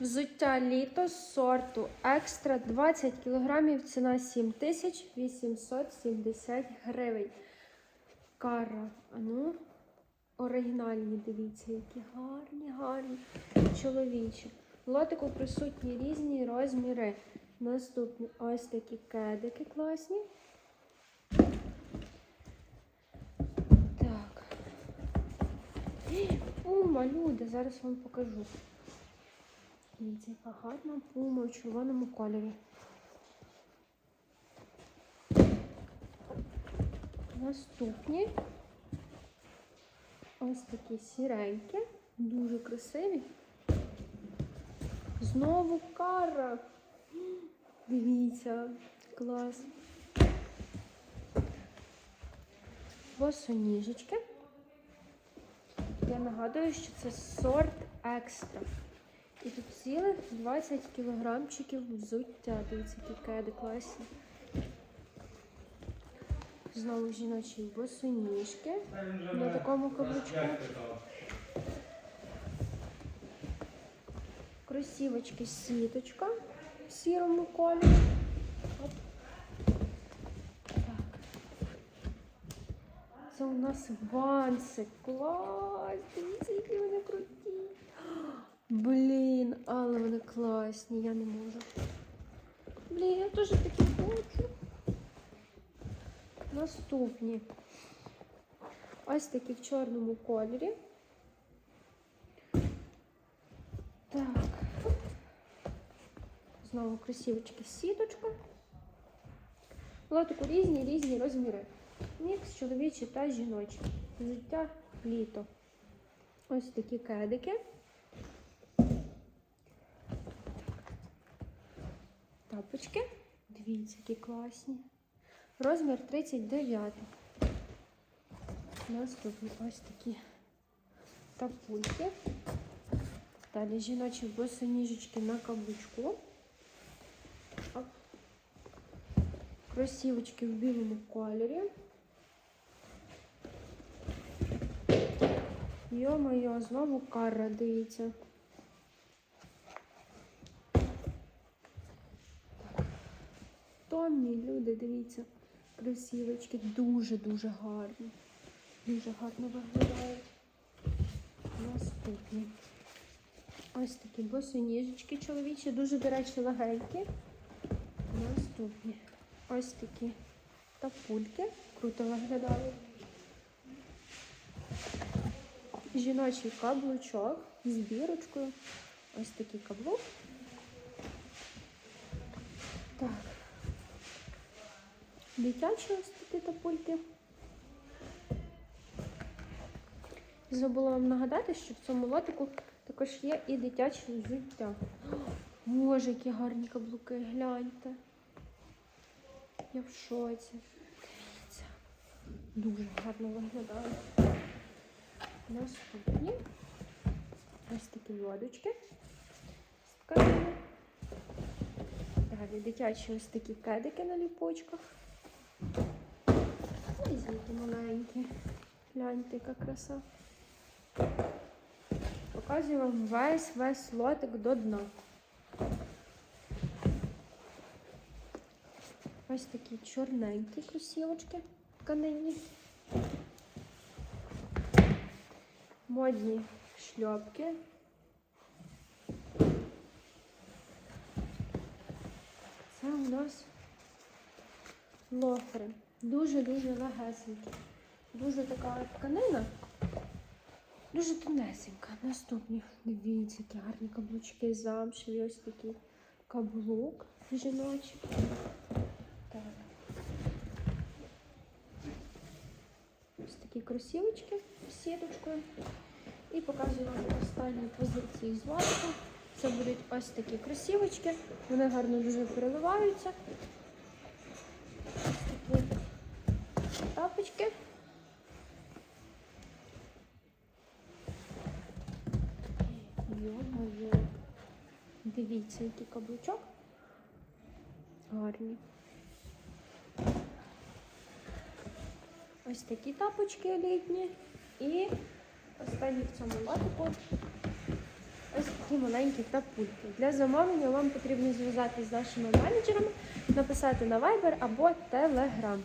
Взуття літо сорту екстра 20 кг, ціна 7870 гривень. Кара, а ну, оригінальні, дивіться, які гарні, гарні. Чоловічі. Лотику присутні різні розміри. Наступні ось такі кедики класні. Так. Пума, люди, зараз вам покажу. Дивіться, гарна пума у червоному кольорі. Наступні ось такі сіренькі, дуже красиві. Знову кара. Дивіться, клас. Босоніжечки. Я нагадую, що це сорт екстра. І тут цілих 20 кілограмчиків взуття. Дивіться, які кеди класні. Знову жіночі босоніжки на такому каблучку. Кросівочки сіточка в сірому. Так. Це у нас ванси. Клас! Дивіться, які вони круті. Блін, але вони класні, я не можу. Блін, я теж такі хочу. Наступні. Ось такі в чорному кольорі. Так. Знову красивочки сіточка. Лотику різні різні розміри. Мікс чоловічі та жіночі. Життя літо. Ось такі кедики. Тапочки. Дивіться, які класні. Розмір 39. Наступні ось такі тапульки. Далі жіночі босоніжечки на каблучку. Кросівочки в білому кольорі. Йо-моє, знову кара, дивіться. Томні люди, дивіться, кросівочки дуже-дуже гарні. Дуже гарно виглядають. Наступні. Ось такі босоніжечки чоловічі, дуже, до речі, легенькі. Наступні. Ось такі тапульки. Круто виглядають. Жіночий каблучок з бірочкою. Ось такий каблук. Так. Дитячі ось такі тапульки. Забула вам нагадати, що в цьому лотику також є і дитяче взуття. Боже, які гарні каблуки, гляньте. Я в шоці. Дивіться. Дуже гарно виглядає. Наступні. Ось такі лодочки. з тканини. Далі дитячі ось такі кедики на ліпочках. Які маленькі. Гляньте, яка краса. Показую вам весь весь лотик до дна. Ось такі чорненькі кросівочки тканинні. Модні шльопки. Це у нас лофери. Дуже-дуже легесенькі. Дуже така тканина. Дуже тонесенька. Наступні. Дивіться, які гарні каблучки замшеві. Ось такий каблук жіночий. Так. Ось такі кросівочки з сіточкою. І показую вам останні позиції з латку. Це будуть ось такі кросівочки. Вони гарно дуже переливаються. Ось такі тапочки. Йо-моє. Дивіться, який каблучок. Гарні. Ось такі тапочки літні. І останні в цьому латику ось такі маленькі тапульки. Для замовлення вам потрібно зв'язатися з нашими менеджерами, написати на Viber або Telegram.